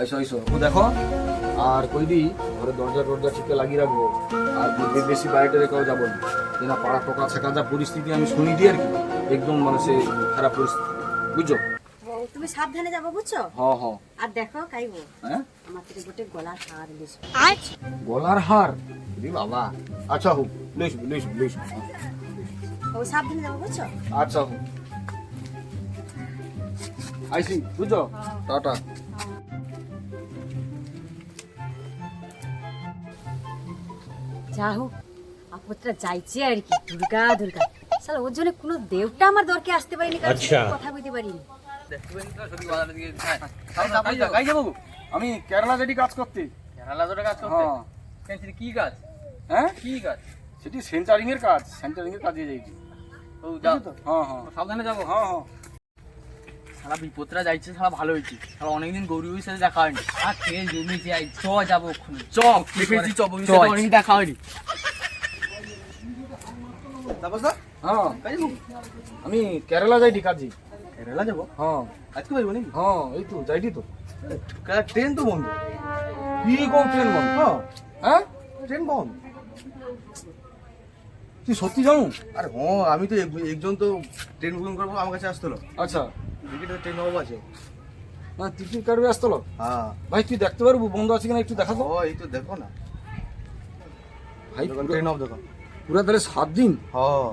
আইসো আইসো ও দেখো আর কই দি ঘরে দরজা টরজা ঠিকঠাক লাগিয়ে রাখব। আর বেশি বাইরে রেখেও যাব না। কেন পাড়া পোকা ছেঁকা যা পরিস্থিতি আমি শুনি দিই আর কি। একদম মানে সে খারাপ পরিস্থিতি। বুঝছ? তুমি সাবধানে যাব বুঝছ? হ হ। আর দেখো কাইবো হ্যাঁ? আমার থেকে গোটে গলার হার লিস গলার হার? রে বাবা। আচ্ছা হোক লইস লইস লইস ও সাবধানে যাব বুঝছ? আচ্ছা হোক। আইসি বুঝছ? টাটা। যা হোক আপত্রা যাইছে আর কি দুর্গা দুর্গা। সালা ওর জন্য কোনো দেবটা আমার দরকে আসতে পারিনি আচ্ছা। কথা বলতে পারিনি। আমি কেরালা যেটি কাজ করতে। কেরালা তোটা কাজ করতে? হ্যাঁ। সেটা কি কাজ? হ্যাঁ? কি কাজ? সেটি সেন্টারিং এর কাজ সেন্টারিং এর কাজে যাইছি। ও যাও? হ্যাঁ হ্যাঁ। সাবধানে যাব। হ্যাঁ হ্যাঁ। সারা বিপদরা যাইছে সারা ভালো হয়েছে। সারা অনেকদিন গৌরীর সাথে দেখা হয়নি। আর তেল জমি যাই চ যাব ওখানে চ দেখেছি চ সাথে অনেকদিন দেখা হয়নি। হ্যাঁ। আমি কেরালা যাই কাজে কেরালা যাব? হ্যাঁ। আজকে পাইবো নাকি? হ্যাঁ এই তো যাইটি তো। ট্রেন তো বন্ধ। কি কোন ট্রেন বন্ধ? হ্যাঁ। ট্রেন বন্ধ। তুই সত্যি জানো? আরে হ্যাঁ আমি তো একজন তো ট্রেন বুকিং করব আমার কাছে আসতো আচ্ছা। টিকিটের ট্রেন অভাব আছে। না টিকিট কাটবে হ্যাঁ। ভাই তুই দেখতে পারব বন্ধ আছে কিনা একটু দেখা তো ও এই তো দেখো না। ভাই দেখো ট্রেন অফ দেখো। পুরো তাহলে সাত দিন? হ্যাঁ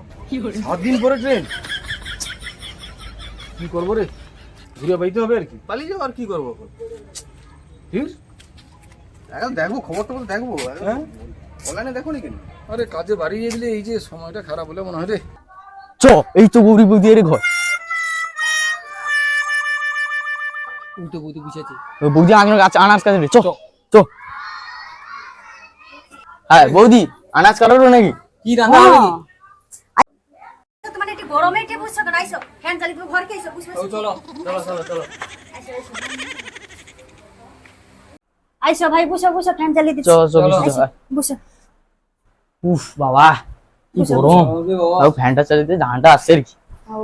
সাত দিন পরে ট্রেন কি করব রে? ঘুরে বাইতে হবে আর কি। পালিয়ে যাব আর কি করব? ঠিক এখন দেখব খবর টবর দেখব হ্যাঁ? অনলাইনে দেখো নি কেন? আরে কাজে বাড়ি গিয়ে দিলে এই যে সময়টা খারাপ হলে মনে হয় রে। চ এই তো গৌরী বৌদির ঘর। উল্টো বুঝতে বুঝেছি বৌদি আনাজ কাছে আনাজ কাছে চ চ। হ্যাঁ বৌদি আনাজ নাকি? কি রান্না হবে তোমার একটু গরমে একটু বুঝছ কেন? আইসো ফ্যান চালিয়ে তুমি ঘরকে আইসো বুঝছ চলো চলো চলো চলো আইসো ভাই বুঝো বুঝো ফ্যান চালিয়ে চ দিচ্ছি চ বসতে বুঝো উফ বাবা কি গরম। আর ফ্যানটা চালিয়ে ধানটা আসছে আর কি।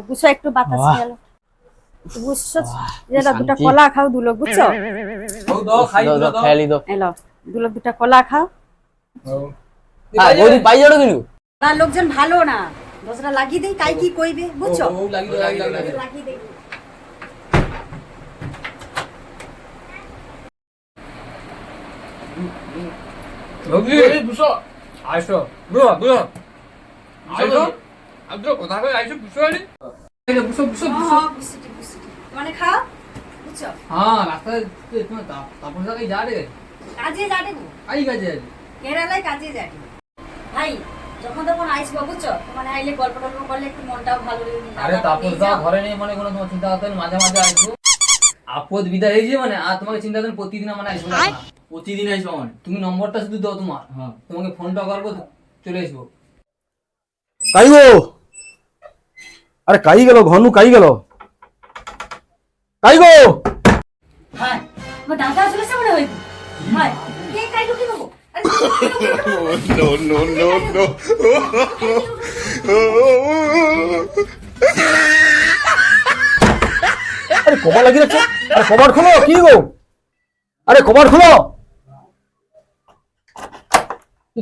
বুঝো একটু বাতাস গেল বুঝছ এটা দুটো। কলা খাও দুলো বুঝছ? এলো দুলো দুটো খাও। হ্যাঁ। পাই যাব কিন্তু না লোকজন ভালো না। দশটা লাগিয়ে দেই কাই কি কইবে বুঝছ। লাগিয়ে দেই। আইসো। বুঝো বুঝো আইসো। আইসো। কথা কই আইসো বুঝো আরে এই বুঝো বুঝো বুঝো। হ্যাঁ বুঝছি বুঝছি মানে খাও হ্যাঁ রাস্তায় তুমি যা রে কাজে আই কাজে কেরালায় কাজে ভাই যখন তখন আইস মানে আইলে গল্প টল্প করলে একটু মনটাও ভালো লাগে আরে দা ঘরে নেই কোনো তোমার চিন্তা মাঝে মাঝে আপদ বিদায় হয়েছে মানে? আর তোমাকে চিন্তা করেন প্রতিদিন মানে আসব না। প্রতিদিন আসব মানে? তুমি নম্বরটা শুধু দাও তোমার। হ্যাঁ। তোমাকে ফোনটা করব চলে আসব। কাই গো? আরে কাই গেল? ঘনু কাই গেল? কাই গো! হ্যাঁ। আমার দাদা চলেছে মনে হয় হ্যাঁ। কে কাই লুকি বাবু? আরে কবার লাগিয়ে রাখছো? আরে কবার খোলো কি গো? আরে কবার খোলো!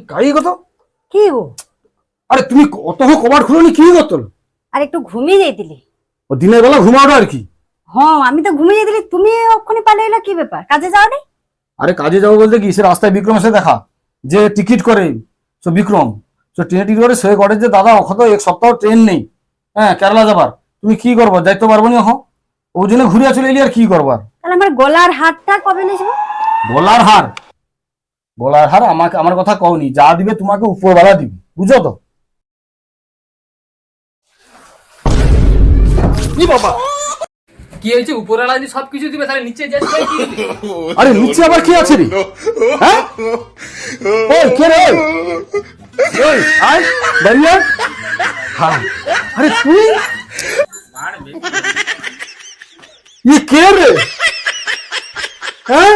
কাই গো তো? কি গো? আরে তুমি অত কবার খুলো নি কি করতো আর একটু ঘুমিয়ে যাইতিলি। ও দিনের বেলা ঘুমাওটা আর কি? হ্যাঁ আমি তো ঘুমিয়ে যাইতিলি তুমি ওখানে পালিয়ে এলো কি ব্যাপার? কাজে যাও নি আরে কাজে যাব বলতে কি? সে রাস্তায় বিক্রমের সাথে দেখা যে টিকিট করে সো বিক্রম। সো ট্রেনে টিকিট করে সে করে যে দাদা ওখানে তো এক সপ্তাহ ট্রেন নেই। হ্যাঁ কেরালা যাবার। তুমি কি করব? যাইতে পারব না এখন। ওই জন্য ঘুরিয়া চলে এলি আর কি করবার? তাহলে আমার গলার হাতটা কবে নিয়েছিল গলার হার? গলার হার আমাকে আমার কথা কওনি। যা দিবে তোমাকে উপরবেলা দিবে। বুঝো তো? কি বাবা? কি হয়েছে? উপরওয়ালা যদি সবকিছু দিবে তাহলে নিচে যে আরে নিচে আবার কি আছে রে? হ্যাঁ? কে রে ওই? আয় আরে তুই? ইয়ে কে রে? হ্যাঁ?